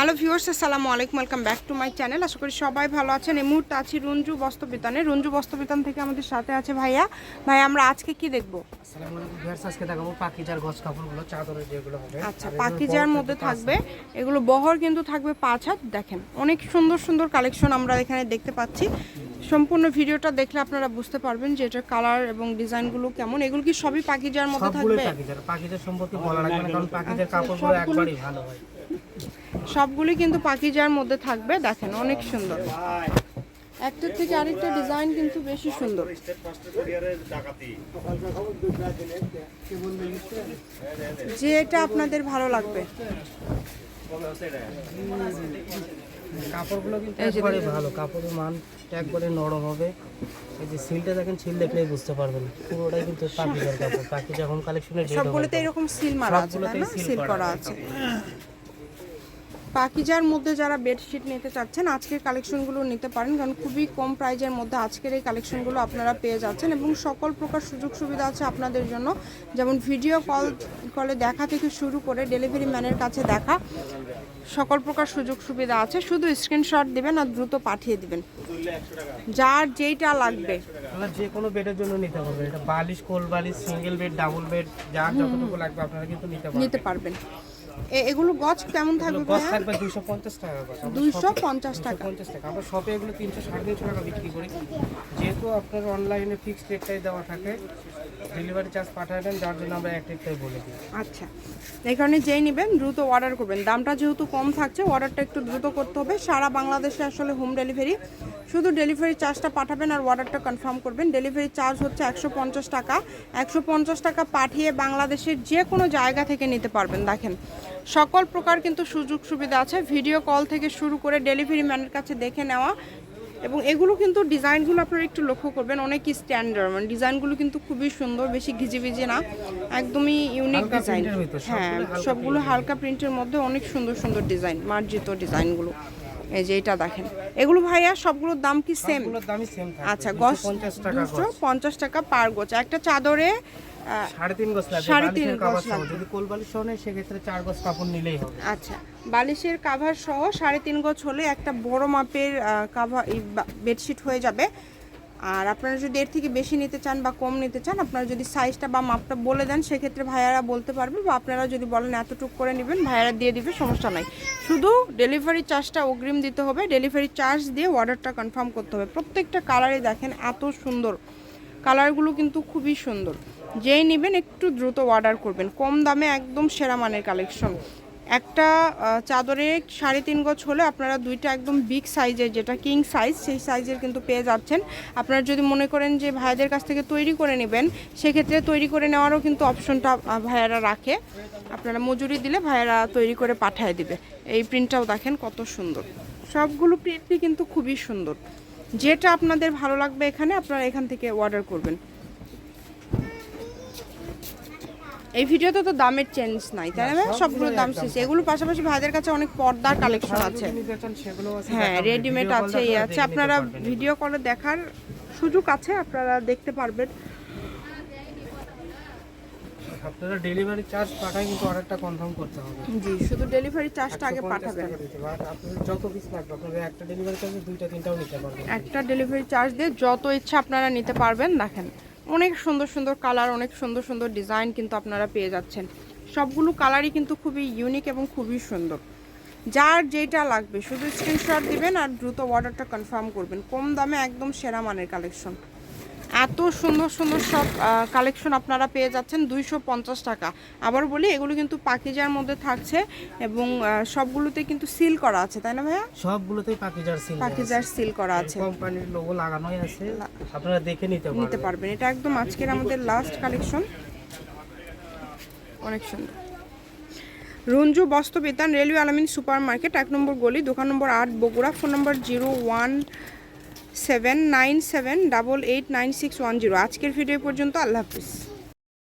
Hello viewers আসসালামু আলাইকুম welcome back to my channel আশা করি সবাই ভালো আছেন এই মুহূর্তে আছি রঞ্জু বস্ত্রবিতানে রঞ্জু বস্ত্রবিতান থেকে আমাদের সাথে আছে ভাইয়া ভাই আমরা আজকে কি দেখব আসসালামু আলাইকুম ভিউয়ার্স আজকে দেখাবো পাকিজার গজ কাপড়গুলো চাদরের যেগুলো হবে আচ্ছা পাকিজার মধ্যে থাকবে এগুলো বহর কিন্তু থাকবে পাঁচ হাত। দেখেন অনেক সুন্দর সুন্দর কালেকশন আমরা এখানে দেখতে পাচ্ছি। সম্পূর্ণ ভিডিওটা দেখলে আপনারা বুঝতে পারবেন যে এটার কালার এবং ডিজাইনগুলো কেমন। এগুলো কি সবই পাকিজার মধ্যে থাকবে? পাকিজার সম্পর্কে বলা লাগবে না কারণ পাকিজার আচ্ছা, কাপড়গুলো একবারই ভালো হয়। সবগুলি কিন্তু পাকিজার মধ্যে থাকবে দেখেন অনেক সুন্দর। একটার থেকে আরেকটা ডিজাইন কিন্তু বেশি সুন্দর। যে এটা আপনাদের ভালো লাগবে। কাপড়গুলো কিন্তু একবারে ভালো কাপড়ের মান একবারে নরম হবে। এই যে সিলটা দেখেন সিল দেখলেই বুঝতে পারবেন পুরোটাই কিন্তু পাকিজার কাপড় পাকিজা হোম কালেকশনের সবগুলোতে এরকম সিল মারা আছে না? সিল করা আছে। পাকিজার মধ্যে যারা বেডশিট নিতে চাচ্ছেন আজকের কালেকশনগুলো নিতে পারেন কারণ খুবই কম প্রাইজের মধ্যে আজকের এই কালেকশনগুলো আপনারা পেয়ে যাচ্ছেন এবং সকল প্রকার সুযোগ সুবিধা আছে আপনাদের জন্য। যেমন ভিডিও কল কলে দেখা থেকে শুরু করে ডেলিভারি ম্যানের কাছে দেখা সকল প্রকার সুযোগ সুবিধা আছে। শুধু স্ক্রিনশট দেবেন আর দ্রুত পাঠিয়ে দিবেন। যার যেইটা লাগবে। যে কোনো বেডের জন্য নিতে পারবেন। এটা বালিশ কোল বালিশ সিঙ্গেল বেড ডাবল বেড যার যতটুকু লাগবে আপনারা কিন্তু নিতে পারবেন। নিতে পারবেন। এগুলো গজ কেমন থাকবে গজ থাকবে দুইশো পঞ্চাশ টাকা গছ। দুইশো পঞ্চাশ টাকা। পঞ্চাশ টাকা। আমরা শপে এগুলো তিনশো সাড়ে তিনশো টাকা বিক্রি করি। যেহেতু আপনার অনলাইনে ফিক্সড রেটটাই দেওয়া থাকে ডেলিভারি চার্জ পাঠিয়ে দেন যার জন্য আমরা এক রেটটাই বলে দিই। আচ্ছা। এই কারণে যেই নেবেন, দ্রুত অর্ডার করবেন। দামটা যেহেতু কম থাকছে অর্ডারটা একটু দ্রুত করতে হবে। সারা বাংলাদেশে আসলে হোম ডেলিভারি শুধু ডেলিভারি চার্জটা পাঠাবেন আর অর্ডারটা কনফার্ম করবেন। ডেলিভারি চার্জ হচ্ছে একশো পঞ্চাশ টাকা। একশো পঞ্চাশ টাকা পাঠিয়ে বাংলাদেশের যে কোনো জায়গা থেকে নিতে পারবেন, দেখেন। সকল প্রকার কিন্তু সুযোগ সুবিধা আছে। ভিডিও কল থেকে শুরু করে ডেলিভারি ম্যানের কাছে দেখে নেওয়া এবং এগুলো কিন্তু ডিজাইনগুলো আপনারা একটু লক্ষ্য করবেন অনেক স্ট্যান্ডার্ড মানে ডিজাইনগুলো কিন্তু খুবই সুন্দর বেশি ঘিজিবিজি না একদমই ইউনিক ডিজাইন হ্যাঁ সবগুলো হালকা সবগুলো হালকা প্রিন্টের মধ্যে অনেক সুন্দর সুন্দর ডিজাইন মার্জিত ডিজাইনগুলো এই যে এটা দেখেন। এগুলো ভাইয়া সবগুলোর দাম কি সেম আচ্ছা গছ দুশো পঞ্চাশ টাকা পার গোছ। একটা চাদরে সাড়ে তিন গজ সাড়ে তিন বালিশের কাভার সহ। যদি কোল বালিশ সহ সেক্ষেত্রে চার গজ কাপড় নিলেই হবে। আচ্ছা বালিশের কাভার সহ সাড়ে তিন গছ হলে একটা বড় মাপের কাভার বেডশিট হয়ে যাবে। আর আপনারা যদি এর থেকে বেশি নিতে চান বা কম নিতে চান, আপনারা যদি সাইজটা বা মাপটা বলে দেন, সেক্ষেত্রে ভাইয়ারা বলতে পারবে বা আপনারা যদি বলেন এতটুকু করে নেবেন, ভাইয়ারা দিয়ে দিবে, সমস্যা নাই। শুধু ডেলিভারি চার্জটা অগ্রিম দিতে হবে ডেলিভারি চার্জ দিয়ে অর্ডারটা কনফার্ম করতে হবে। প্রত্যেকটা কালারে দেখেন এত সুন্দর। কালারগুলো কিন্তু খুবই সুন্দর। যেই নেবেন একটু দ্রুত অর্ডার করবেন। কম দামে একদম সেরা মানের কালেকশন একটা চাদরে সাড়ে তিন গজ হলে আপনারা দুইটা একদম বিগ সাইজের যেটা কিং সাইজ সেই সাইজের কিন্তু পেয়ে যাচ্ছেন। আপনারা যদি মনে করেন যে ভাইয়াদের কাছ থেকে তৈরি করে নেবেন, সেক্ষেত্রে তৈরি করে নেওয়ারও কিন্তু অপশনটা ভাইয়ারা রাখে। আপনারা মজুরি দিলে ভাইয়ারা তৈরি করে পাঠিয়ে দিবে। এই প্রিন্টটাও দেখেন কত সুন্দর। সবগুলো প্রিন্টই কিন্তু খুবই সুন্দর। যেটা আপনাদের ভালো লাগবে এখানে, আপনারা এখান থেকে অর্ডার করবেন। এই ভিডিওতে তো দামের চেঞ্জ নাই তাই না ভাই? সবগুলোর দাম শেষ। এগুলোর পাশাপাশি ভাইদের কাছে অনেক পর্দার কালেকশন আছে। সেগুলো আছে। হ্যাঁ রেডিমেড আছে এই আছে। আপনারা ভিডিও কলে দেখার সুযোগ আছে আপনারা দেখতে পারবেন। আপনারা ডেলিভারি চার্জ পাঠায় কিন্তু অর্ডারটা কনফার্ম করতে হবে। জি শুধু ডেলিভারি চার্জটা আগে পাঠাবেন। আপনাদের যত পিস লাগবে আপনারা একটা ডেলিভারি চার্জে দুইটা তিনটাও নিতে পারবেন। একটা ডেলিভারি চার্জ দিয়ে যত ইচ্ছা আপনারা নিতে পারবেন দেখেন। অনেক সুন্দর সুন্দর কালার অনেক সুন্দর সুন্দর ডিজাইন কিন্তু আপনারা পেয়ে যাচ্ছেন। সবগুলো কালারই কিন্তু খুবই ইউনিক এবং খুবই সুন্দর। যার যেটা লাগবে, শুধু স্ক্রিনশট দিবেন আর দ্রুত অর্ডারটা কনফার্ম করবেন। কম দামে একদম সেরা মানের কালেকশন এত সুন্দর সুন্দর সব কালেকশন আপনারা পেয়ে যাচ্ছেন দুইশো পঞ্চাশ টাকা। আবার বলি এগুলো কিন্তু পাকিজার মধ্যে থাকছে এবং সবগুলোতে কিন্তু সিল করা আছে তাই না ভাইয়া? সবগুলোতেই পাকিজার সিল পাকিজার সিল করা আছে। কোম্পানির লোগো লাগানোই আছে। আপনারা দেখে নিতে নিতে পারবেন। পারবেন। এটা একদম আজকের আমাদের লাস্ট কালেকশন অনেক সুন্দর। রঞ্জু বস্ত্র বেতান রেলওয়ে আলামিন সুপার মার্কেট এক নম্বর গলি দোকান নম্বর আট Bogura phone number zero one seven nine seven double eight nine six one zero. আজকের ভিডিও পর্যন্ত আল্লাহ হাফিজ।